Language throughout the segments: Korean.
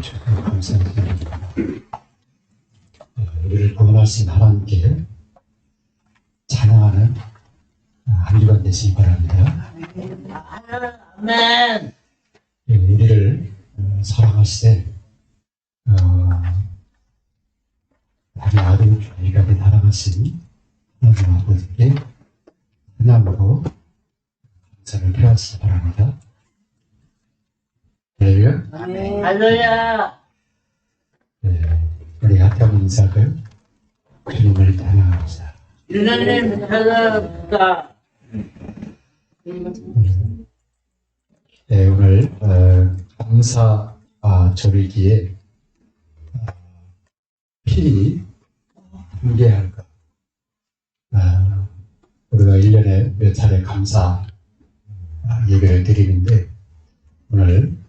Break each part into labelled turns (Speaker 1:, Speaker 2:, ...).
Speaker 1: 주셔서 감사드립니다. 어, 우리를 구원하신 하나님께 찬양하는 한 주간 되시기 바랍니다.
Speaker 2: 아멘.
Speaker 1: 예, 우리를 어, 사랑하시되 어, 우리 아들 주님까지 사랑하신 하나님 아버지께 하나님으로 감사를 표하시기 바랍니다. 할렐루야.
Speaker 2: 할렐루야.
Speaker 1: 네, 우리 같이 한번 인사할까요? 주님을 찬양합시다.
Speaker 2: 주님 찾아갑니다.
Speaker 1: 네, 오늘 어, 감사 아, 절기에 어, 필히 함께할까? 아, 우리가 1년에 몇 차례 감사 아, 예배를 드리는데 오늘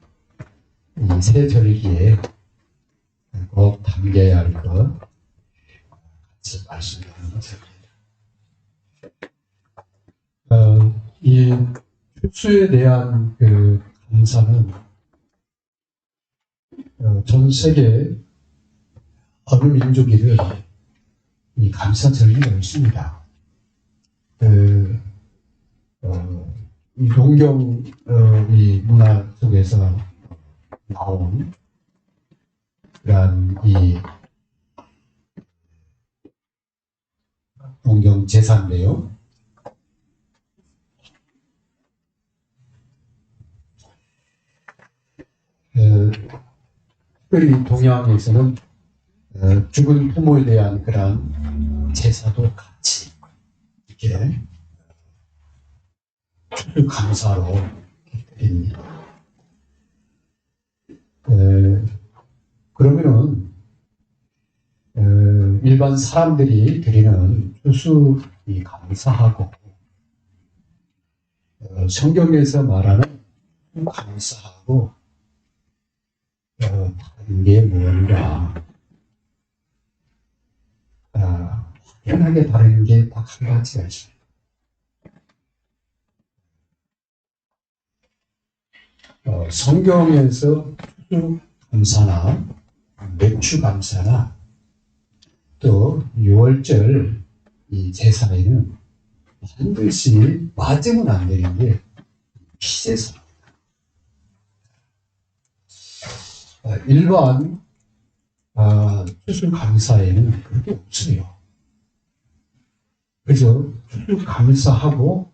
Speaker 1: 이 새 절기에 꼭 담겨야 할 것 같이 말씀드리는 것입니다. 어, 이 특수에 대한 그 감사는 어, 전 세계 어느 민족이든 이 감사 절기가 있습니다. 그, 어, 이 동경 어, 이 문화 속에서 나온 그러한 이 동경 제사인데요. 어, 특별히 동양에서는 어, 죽은 부모에 대한 그런 제사도 같이 이렇게 감사로 드립니다. 어, 그러면은 어, 일반 사람들이 드리는 추수 이 감사하고 어, 성경에서 말하는 감사하고 어, 다른 게 뭔가 아, 확연하게 다른 게 딱 한 가지가 있어요. 어, 성경에서 추수 감사나 매추 감사나 또 6월절 이 제사에는 반드시 빠지면 안 되는 게 피제사. 아, 일반 아, 추수 감사에는 그렇게 없어요. 그래서 추수 감사하고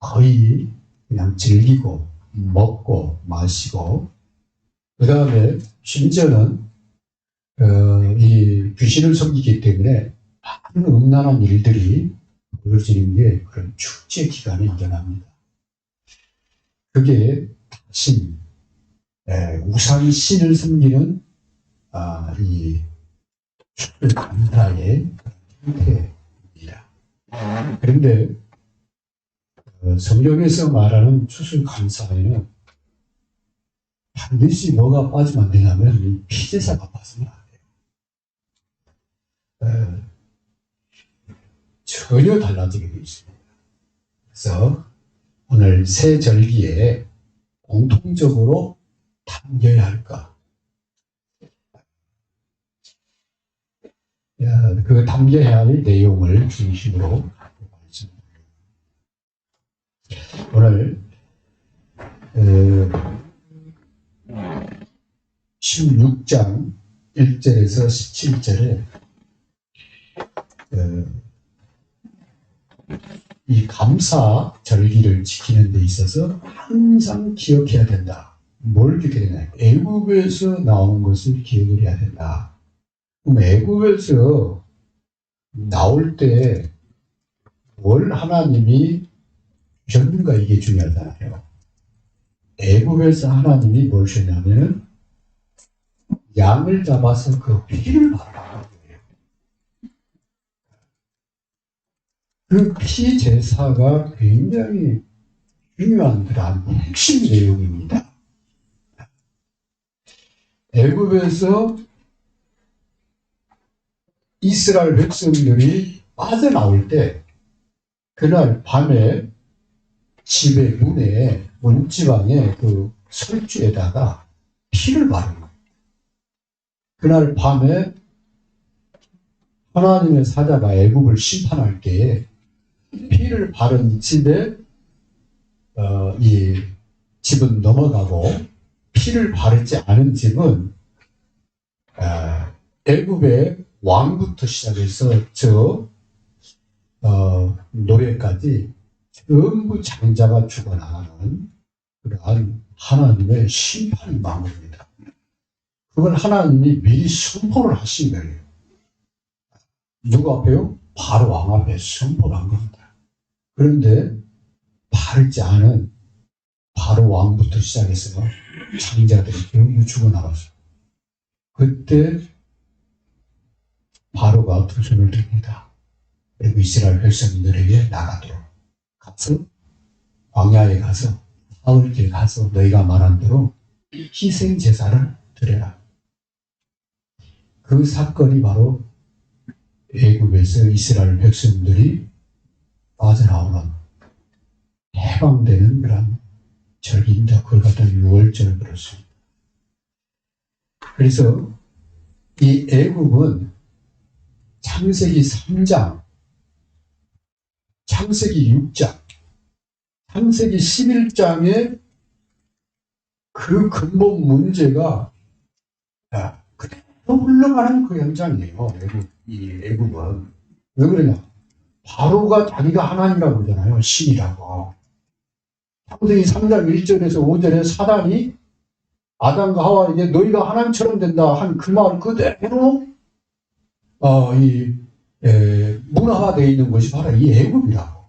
Speaker 1: 거의 그냥 즐기고 먹고 마시고 그 다음에 심지어는 어, 이 귀신을 섬기기 때문에 많은 음란한 일들이 벌어지는 게 그런 축제 기간에 일어납니다. 그게 신, 에, 우상 신을 섬기는 아, 이 감사의 형태입니다. 그런데 어, 성경에서 말하는 추수 감사에는 반드시 뭐가 빠지면 안 되냐면 이 피제사가 빠지면 안 돼요. 에, 전혀 달라지게 되어 있습니다. 그래서 오늘 새 절기에 공통적으로 담겨야 할까? 야, 그 담겨야 할 내용을 중심으로 말씀드립니다. 오늘 어, 16장 1절에서 17절에 어, 이 감사 절기를 지키는 데 있어서 항상 기억해야 된다. 뭘 기억해야 되냐? 애국에서 나온 것을 기억을 해야 된다. 그럼 애국에서 나올 때 뭘 하나님이 주셨는가 이게 중요하잖아요. 애국에서 하나님이 뭘 주냐면 양을 잡아서 그 피를 바라는 거예요. 그피 제사가 굉장히 중요한 그러한 핵심 내용입니다. 애굽에서 이스라엘 백성들이 빠져나올 때 그날 밤에 집의 문에 문지방에 그 설주에다가 피를 바른 거예요. 그날 밤에 하나님의 사자가 애굽을 심판할 때에 피를 바른 집에 어, 이 집은 넘어가고 피를 바르지 않은 집은 아, 애굽의 왕부터 시작해서 저 어, 노예까지 전부 장자가 죽어나가는 그러한 하나님의 심판이 마무리입니다. 그걸 하나님이 미리 선포를 하신 거예요. 누구 앞에요? 바로 왕 앞에 선포를 한 겁니다. 그런데 바르지 않은 바로 왕부터 시작해서 장자들이 전부 죽어나갔어요. 그때 바로가 두 손을 듭니다. 그리고 이스라엘 백성들에게 나가도록 가서 광야에 가서 사흘째 가서 너희가 말한 대로 희생 제사를 드려라. 그 사건이 바로 애굽에서 이스라엘 백성들이 빠져나오는 해방되는 그런 절기입니다. 그걸 갖다 6월절을 그렇습니다. 그래서 이 애굽은 창세기 3장, 창세기 6장, 창세기 11장의 그 근본 문제가 야, 그대로 흘러가는 그 현장이에요. 애굽, 이 애굽은. 왜 그러냐? 바로가 자기가 하나님이라고 그러잖아요. 신이라고. 창세기 3장 1절에서 5절에 사단이 아담과 하와에게 너희가 하나님처럼 된다 한 그 말 그대로 어, 이 에, 문화화되어 있는 것이 바로 이 애굽이라고.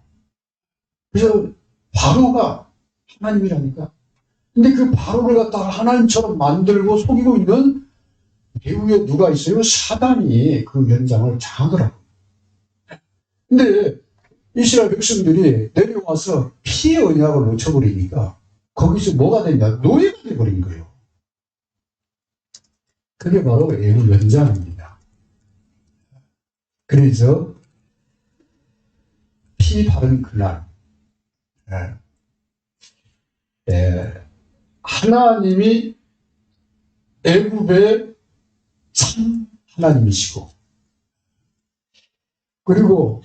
Speaker 1: 그래서 바로가 하나님이라니까. 근데 그 바로를 갖다가 하나님처럼 만들고 속이고 있는 배후에 누가 있어요? 사단이 그 현장을 장악하라고. 근데 이스라엘 백성들이 내려와서 피의 언약을 놓쳐버리니까 거기서 뭐가 됐냐? 노예가 돼버린 거예요. 그게 바로 애굽 현장입니다. 그래서 피 바른 그날 예. 예, 하나님이 애굽의 참 하나님이시고 그리고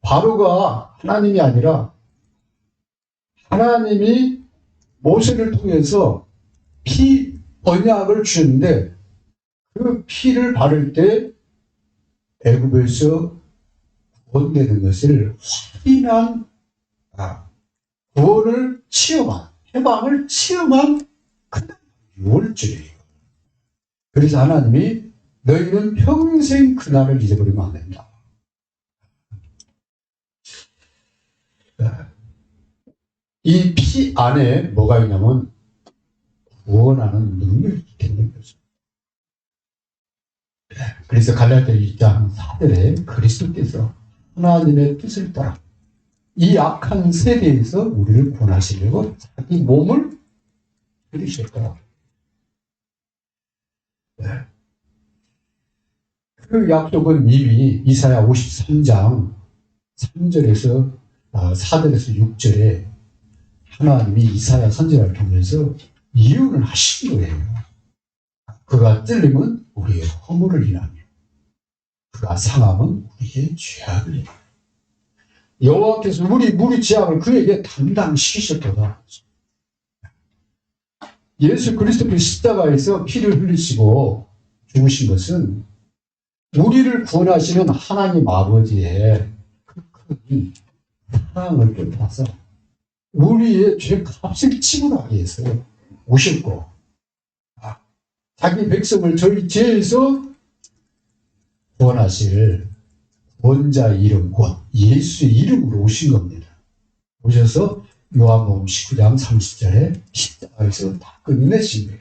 Speaker 1: 바로가 하나님이 아니라 하나님이 모세를 통해서 피 언약을 주셨는데 그 피를 바를 때 애굽에서 구원되는 것을 확인한 아, 구원을 체험한 해방을 체험한 그 6월절이에요. 그래서 하나님이 너희는 평생 그날을 잊어버리면 안 된다. 이 피 안에 뭐가 있냐면 구원하는 능력이 있는 거죠. 그래서 갈라디아 2장 4절에 그리스도께서 하나님의 뜻을 따라 이 악한 세대에서 우리를 구원하시려고 자기 몸을. 네. 그 약속은 이미 이사야 53장 3절에서 4절에서 6절에 하나님이 이사야 선지자를 통해서 이유를 하신 거예요. 그가 찔림은 우리의 허물을 인하며 그가 상함은 우리의 죄악을 인하며 여호와께서 우리 무리 죄악을 그에게 담당시키셨도다. 예수 그리스도의 십자가에서 피를 흘리시고 죽으신 것은 우리를 구원하시는 하나님 아버지의 그 사랑을 뜻하서 우리의 죄 값을 지불하기 위해서 오셨고 자기 백성을 저희 죄에서 구원하실 원자 이름 곧 예수 이름으로 오신 겁니다. 오셔서 요한복음 19장 30절에 십자가에서 다 끝내신 거예요.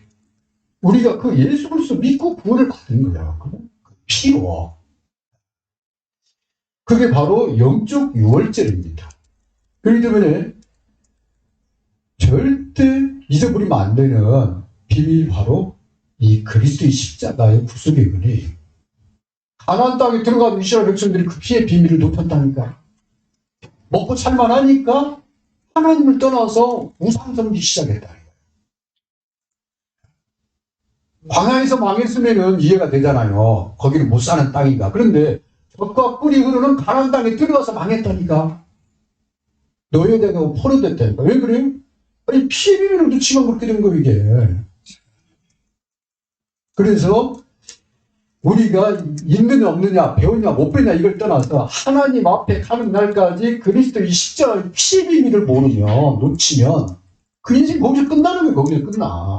Speaker 1: 우리가 그 예수 그리스도 믿고 구원을 받은 거야. 그 피로. 그게 바로 영적 유월절입니다. 그렇기 때문에 절대 잊어버리면 안 되는 비밀이 바로 이 그리스도의 십자가의 구속의 은혜예요. 가나안 땅에 들어간 이스라엘 백성들이 그 피의 비밀을 높였다니까. 먹고 살만하니까 하나님을 떠나서 우상 섬기 시작했다. 광야에서 망했으면은 이해가 되잖아요. 거기는 못 사는 땅이가. 그런데 젖과 꿀이 흐르는 가나안 땅에 들어가서 망했다니까. 노예되고 포로됐다니까. 왜 그래요? 아니 피해비면은 지가 그렇게 된 거 이게. 그래서 우리가 있느냐 없느냐 배우냐 못 배우냐 이걸 떠나서 하나님 앞에 가는 날까지 그리스도 이 십자가의 피의 비밀을 모르면 놓치면 그 인생 거기서 끝나는 거예요. 거기서 끝나.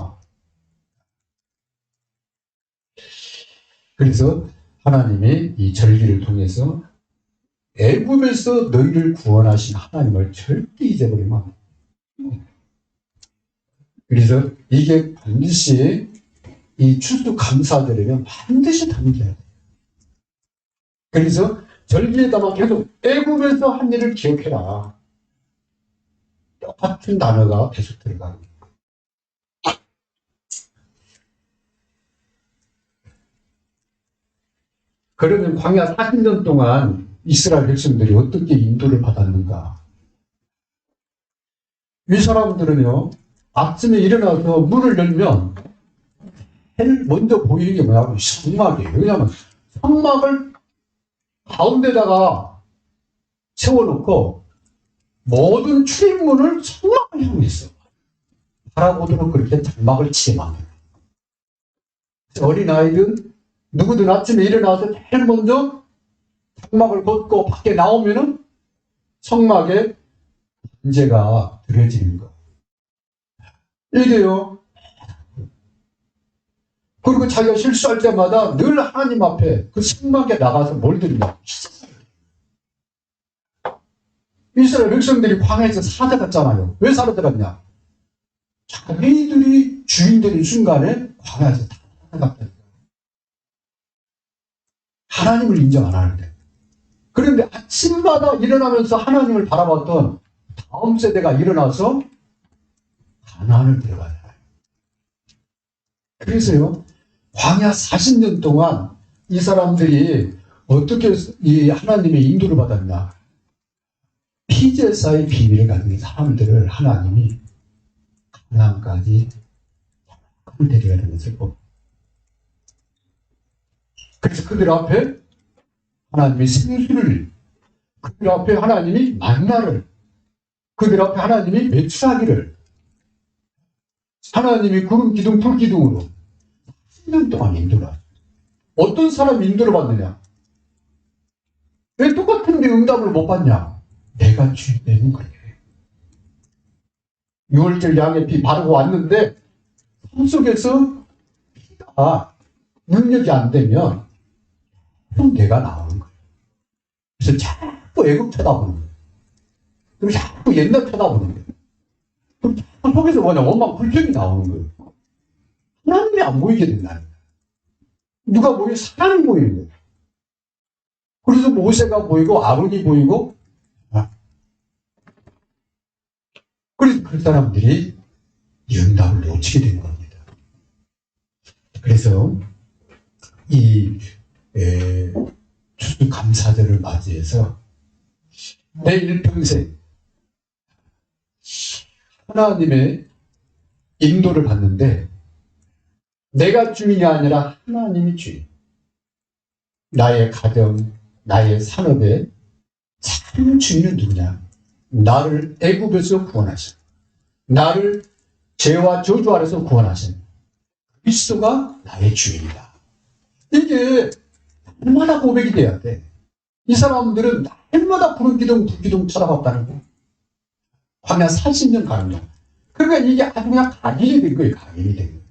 Speaker 1: 그래서 하나님이 이 절기를 통해서 애굽에서 너희를 구원하신 하나님을 절대 잊어버리면 안 돼. 그래서 이게 반드시 이 추수 감사절에는 반드시 담겨야 돼. 그래서 절기에다가 계속 애굽에서 한 일을 기억해라. 똑같은 단어가 계속 들어가는 거예요. 그러면 광야 40년 동안 이스라엘 백성들이 어떻게 인도를 받았는가? 이 사람들은요, 아침에 일어나서 문을 열면 먼저 보이는 게 뭐냐면 성막이에요. 왜냐하면 성막을 가운데다가 세워놓고 모든 출입문을 성막을 향해 있어. 바라보도록 그렇게 장막을 만들어요. 어린아이든 누구든 아침에 일어나서 제일 먼저 장막을 걷고 밖에 나오면은 성막에 문제가 들어지는 거. 이게요. 그리고 자기가 실수할 때마다 늘 하나님 앞에 그 성막에 나가서 뭘 드리냐? 이스라엘 백성들이 광야에서 사라졌잖아요. 왜 사라졌냐? 자기들이 주인되는 순간에 광야에서 다 사라졌다. 하나님을 인정 안 하는데. 그런데 아침마다 일어나면서 하나님을 바라봤던 다음 세대가 일어나서 가나안을 들어가야 그래서요, 광야 40년 동안 이 사람들이 어떻게 이 하나님의 인도를 받았냐. 피제사의 비밀을 가진 사람들을 하나님이 가나안까지 데려가는 것을 봅니다. 그래서 그들 앞에 하나님이 생수를, 그들 앞에 하나님이 만나를, 그들 앞에 하나님이 매출하기를, 하나님이 구름 기둥, 불 기둥으로 10년 동안 하셨어요. 어떤 사람이 인도를 받느냐? 왜 똑같은데 응답을 못 받냐? 내가 주인되는 거예요. 6월절 양의 피 바르고 왔는데 삶 속에서 피가 능력이 안 되면 그럼 내가 나오는 거예요. 그래서 자꾸 애국 쳐다보는 거예요. 그리고 자꾸 옛날 쳐다보는 거예요. 그럼 자꾸 속에서 뭐냐 원망 불평이 나오는 거예요. 하나님이 안 보이게 된다는 거예요. 누가 보여? 사람이 보이는 거예요. 그래서 모세가 보이고 아론이 보이고 아. 그래서 그 사람들이 이 응답을 놓치게 된 겁니다. 그래서 이 에, 추수 감사절을 맞이해서 내 일평생 하나님의 인도를 받는데 내가 주인이 아니라 하나님이 주인. 나의 가정, 나의 산업의 참 주인은 누구냐? 나를 애굽에서 구원하신, 나를 죄와 저주 아래서 구원하신 그리스도가 나의 주인이다. 이게 날마다 고백이 돼야 돼. 이 사람들은 날마다 푸른 기둥, 불기둥 쳐다봤다는 거. 광야 40년 가는 거. 그러니까 이게 아주 그냥 각인이 된 거예요. 각인이 된 거예요.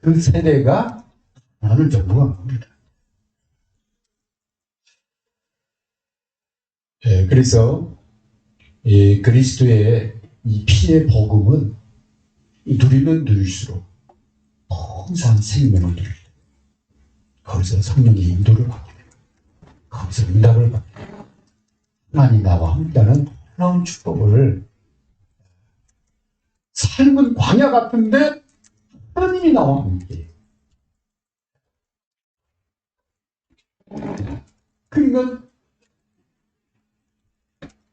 Speaker 1: 그 세대가 나는 전부한 겁니다. 예, 그래서 이 그리스도의 이 피의 복음은 누리면 누릴수록 항상 생명을 때 거기서 성령의 인도를 받게 됩니다. 거기서 응답을 받게 됩니다. 하나님 나와 함께하는 놀라운 축복을 삶은 광야 같은데 하나님이 나와 함께 그러니까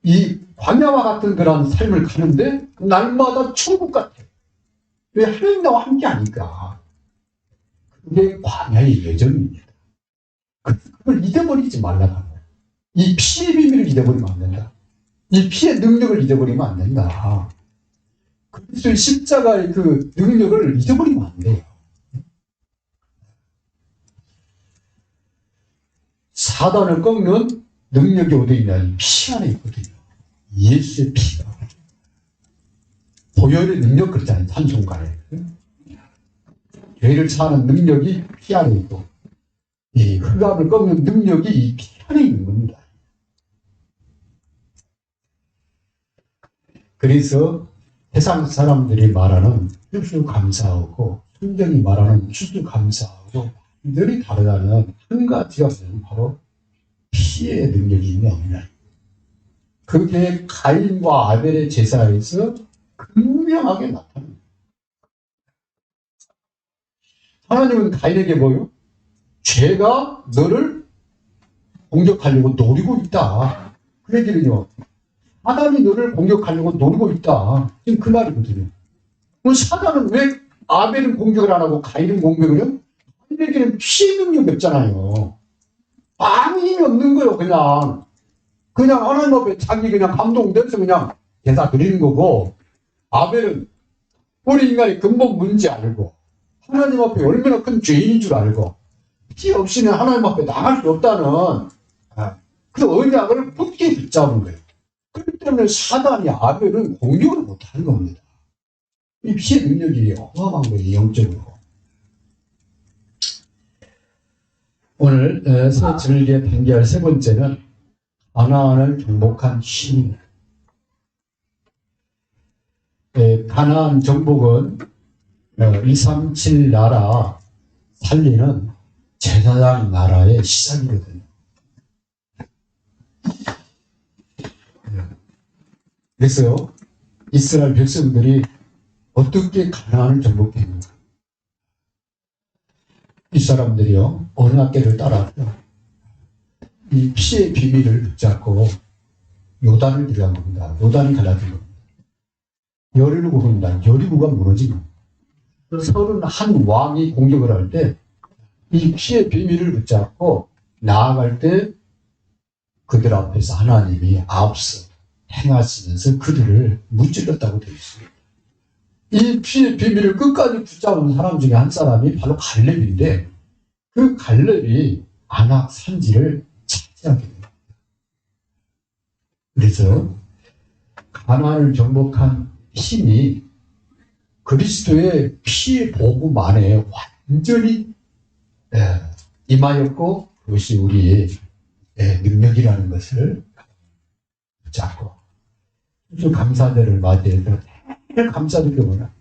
Speaker 1: 이 광야와 같은 그런 삶을 가는데 날마다 천국 같아. 왜 하나님 나와 함께 하니까. 그게 광야의 예정입니다. 그- 그걸 잊어버리지 말라는 거예요. 이 피의 비밀을 잊어버리면 안 된다. 이 피의 능력을 잊어버리면 안 된다. 그리스도의 십자가의 그 능력을 잊어버리면 안 돼요. 사단을 꺾는 능력이 어디 있냐? 이피 안에 있거든요. 예수의 피가. 보혈의 능력 그렇잖아요. 한순간에. 죄를 사는 능력이 피 안에 있고, 이 흑암을 꺾는 능력이 이 피 안에 있는 겁니다. 그래서 세상 사람들이 말하는 추수감사하고 성경이 말하는 추수감사하고 완전히 다르다는 한 가지가 뭐냐면 바로 피의 능력이 있냐 없냐. 그게 가인과 아벨의 제사에서 분명하게 나타납니다. 하나님은 가인에게 뭐요? 죄가 너를 공격하려고 노리고 있다. 그 얘기는요. 사단이 너를 공격하려고 노리고 있다. 지금 그 말이거든요. 그럼 사단은 왜 아벨은 공격을 안 하고 가인은 공격을 해요? 가인에게는 피해 능력이 없잖아요. 아무 힘이 없는 거예요, 그냥. 그냥 하나님 앞에 자기 그냥 감동돼서 그냥 대사 드리는 거고, 아벨은 우리 인간의 근본 문제 알고, 하나님 앞에 얼마나 큰 죄인인 줄 알고, 피 없이는 하나님 앞에 나갈 수 없다는 아, 그 언약을 굳게 붙잡은 거예요. 그렇기 때문에 사단이 아벨은 공격을 못하는 겁니다. 이 피의 능력이 어마어마한 거예요, 영적으로. 오늘 어, 새 즐기에 단계할 세 번째는 가나안을 정복한 시민. 에, 가나안 정복은 어, 237 나라 살리는 제사장 나라의 시작이거든요. 그래서 이스라엘 백성들이 어떻게 가나안을 정복했는가? 이 사람들이요 어느 학계를 따라서 이 피의 비밀을 붙잡고 요단을 들어간 겁니다. 요단이 갈라진 겁니다. 그런다. 여리고가 무너진 겁니다. 서른 한 왕이 공격을 할 때 이 피의 비밀을 붙잡고 나아갈 때 그들 앞에서 하나님이 앞서 행하시면서 그들을 무찔렀다고 되어 있습니다. 이 피의 비밀을 끝까지 붙잡은 사람 중에 한 사람이 바로 갈렙인데 그 갈렙이 아낙 산지를 차지하게 됩니다. 그래서 가나안을 정복한 힘이 그리스도의 복음 안에 완전히 예, 임하였고 그것이 우리의 예, 능력이라는 것을 붙잡고 주 감사절을 맞이해서 감사드리거나?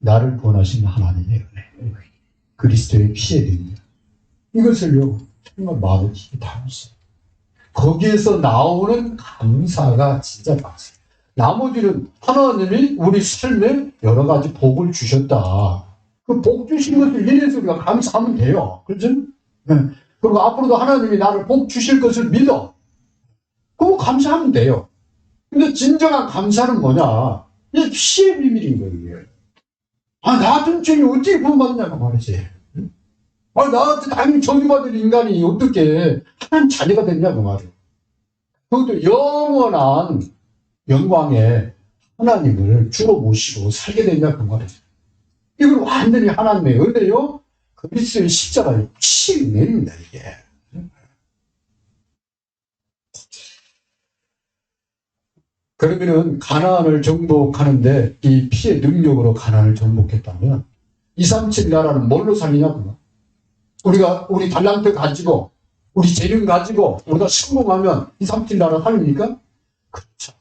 Speaker 1: 나를 구원하신 하나님의 은혜 그리스도의 피의 능력 이것을요 정말 마음에 깊이 담으세요 거기에서 나오는 감사가 진짜 많습니다 나머지는 하나님이 우리 삶에 여러 가지 복을 주셨다 그 복 주신 것을 이래서 우리가 감사하면 돼요 그렇죠? 네. 그리고 앞으로도 하나님이 나를 복 주실 것을 믿어 그거 감사하면 돼요 근데 진정한 감사는 뭐냐? 이게 피의 비밀인 거예요. 아, 나 같은 죄인이 어떻게 구원받느냐고 말이지. 응? 아, 나 같은 당연히 저주받을 인간이 어떻게 하나님 자녀가 됐냐고 말이에요. 그것도 영원한 영광에 하나님을 주로 모시고 살게 됐냐고 말이죠. 이건 완전히 하나님의 은혜요. 그리스도의 십자가의 은혜입니다, 이게. 그러면은 가나안을 정복하는데 이 피의 능력으로 가나안을 정복했다면 237 나라는 뭘로 살리냐고요? 우리가 우리 달란트 가지고 우리 재능 가지고 우리가 성공하면 237 나라 살립니까? 않습니다.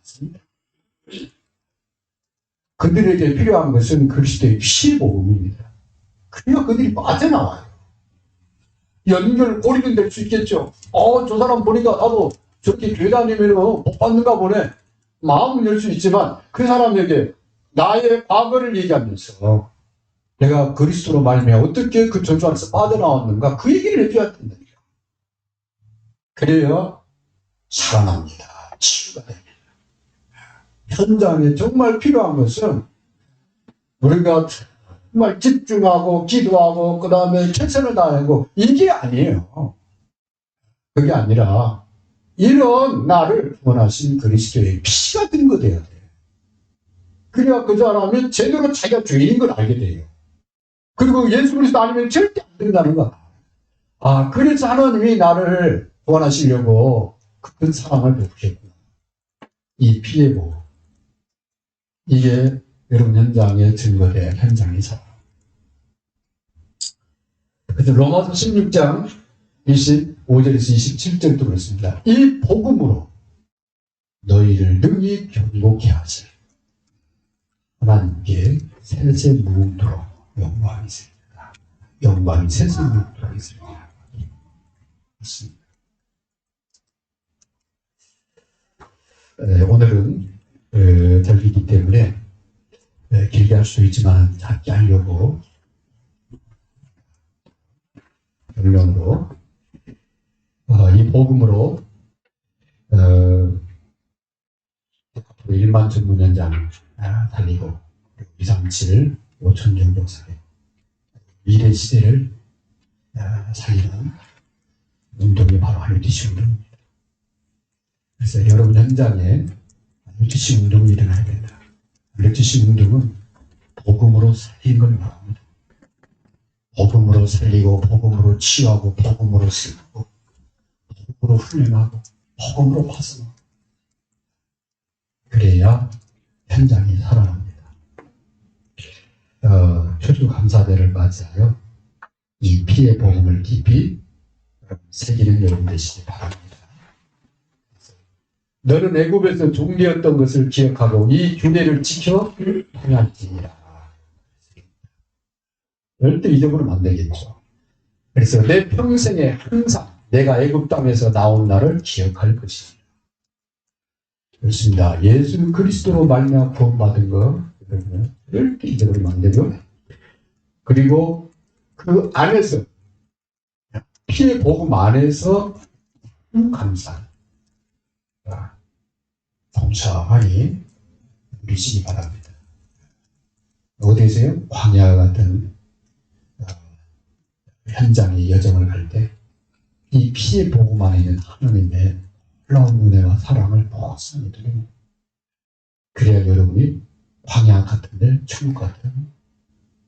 Speaker 1: 그들에게 필요한 것은 그리스도의 피의 복음입니다. 그래야 그들이 빠져나와요. 연결 꼬리는 될 수 있겠죠. 어, 저 사람 보니까 나도 저렇게 교회 다니면 못 받는가 보네. 마음은 열 수 있지만 그 사람에게 나의 과거를 얘기하면서 내가 그리스도로 말미암아 어떻게 그 저주 안에서 빠져나왔는가 그 얘기를 해줘야 된다. 그래야 살아납니다. 치유가 됩니다. 현장에 정말 필요한 것은 우리가 정말 집중하고 기도하고 그 다음에 최선을 다하고 이게 아니에요. 그게 아니라 이런 나를 구원하신 그리스도의 피가 든거 돼야 돼. 그래야 그 사람이 제대로 자기가 죄인인 걸 알게 돼요. 그리고 예수 그리스도 아니면 절대 안 된다는 거야. 아, 그래서 하나님이 나를 구원하시려고 큰 사랑을 베푸셨구나. 이 피해 보고. 이게 여러분 현장의 사랑. 그래서 로마서 16장 25절에서 27절도 그렇습니다. 이 복음으로 너희를 능히 경고케 하실 하나님께 세세 무궁토록 영광이 있습니다. 영광이 세세 무궁토록 있습니다. 그렇습니다. 에, 오늘은 에, 절기이기 때문에 에, 길게 할 수 있지만 작게 하려고. 결론으로. 어, 이 복음으로 어, 앞으로 1만 전문 현장 아, 달리고 2, 3, 7, 5천 정도 사회 미래 시대를 아, 살리는 운동이 바로 할리티시 운동입니다. 그래서 여러분 현장에 할리티시 운동이 일어나야 된다. 할리티시 운동은 복음으로 살린 걸 말합니다. 복음으로 살리고 복음으로 치유하고 복음으로 쓰고 복음으로 훈련하고 복음으로 파송하고 그래야 현장이 살아납니다. 어, 추수감사대를 맞이하여 이 피의 복음을 깊이 새기는 여러분 되시기 바랍니다. 너는 애굽에서 종되었던 것을 기억하고 이 규례를 지켜 행할지니라. 절대 잊어버리면 안 되겠죠. 그래서 내 평생에 항상 내가 애굽 땅에서 나온 날을 기억할 것입니다. 그렇습니다. 예수 그리스도로 말미암아 구원받은 거 여러분 절대 잊어버리면 안 되고 그리고 그 안에서 피의 복음 안에서 감사 동참하니 누리시기 바랍니다. 어디세요? 광야 같은 어, 현장의 여정을 갈 때 이 피의 복음 안에 있는 하나님의 놀라운 은혜와 사랑을 보상히 드리고 그래야 여러분이 광야 같은 데 천국 같은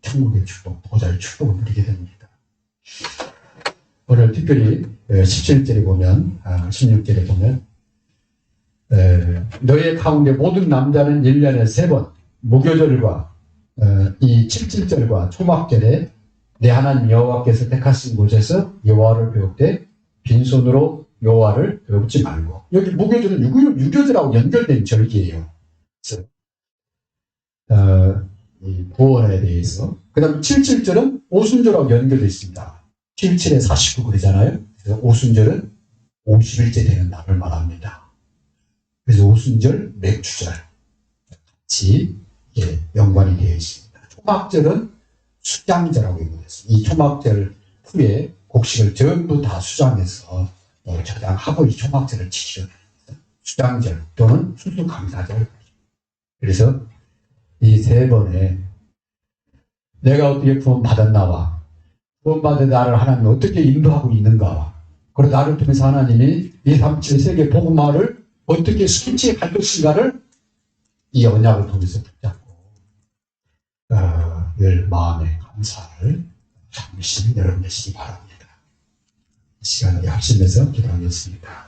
Speaker 1: 천국의 축복, 보좌의 축복을 누리게 됩니다. 오늘 특별히 17절에 보면, 아, 16절에 보면 에, 너의 가운데 모든 남자는 1년에 세 번 무교절과 어, 이 77절과 초막절에 내 하나님 여호와께서 택하신 곳에서 여호와를 배울 때 빈손으로 여호와를 배우지 말고 여기 무교절은 유교, 유교절하고 연결된 절기예요. 그래서 어, 이 구원에 대해서 그 다음 77절은 오순절하고 연결되어 있습니다. 77에 49 그러잖아요. 그래서 오순절은 50일째 되는 날을 말합니다. 그래서 오순절, 맥주절 같이 예, 연관이 되어 있습니다. 초막절은 수장절하고 연결했습니다. 이 초막절 후에 곡식을 전부 다 수장해서 어, 저장하고 이 초막절을 지키려 수장절 또는 수수감사절 그래서 이 세 번에 내가 어떻게 구원받았나와 구원받은 나를 하나님 어떻게 인도하고 있는가와 그리고 나를 통해서 하나님이 이 37세계 복음화를 어떻게 순치할 것인가를 이 언약을 통해서 붙잡고 어, 늘 마음의 감사를 잠시 되시기 바랍니다. 이 시간에 합심해서 기도하겠습니다.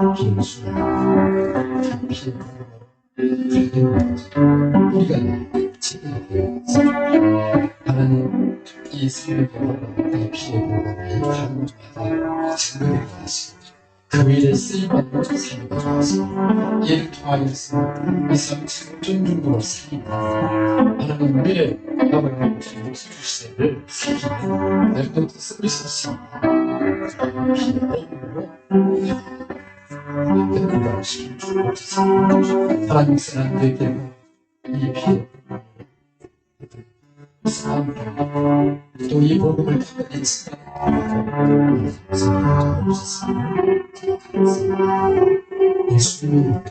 Speaker 1: 우리가 하나님 이 삶을 이 피해 보험을 강조하다 증거되게 하시고 그 일에 쓰임받는 삶을 가져와서 이를 통하여서 이삶 청전 중도로 살리는 하나님 미래 남을 주신 시대를 살리는 여러분 서비스 이 피해 страница деки епи. Сам кто его будет лица. Если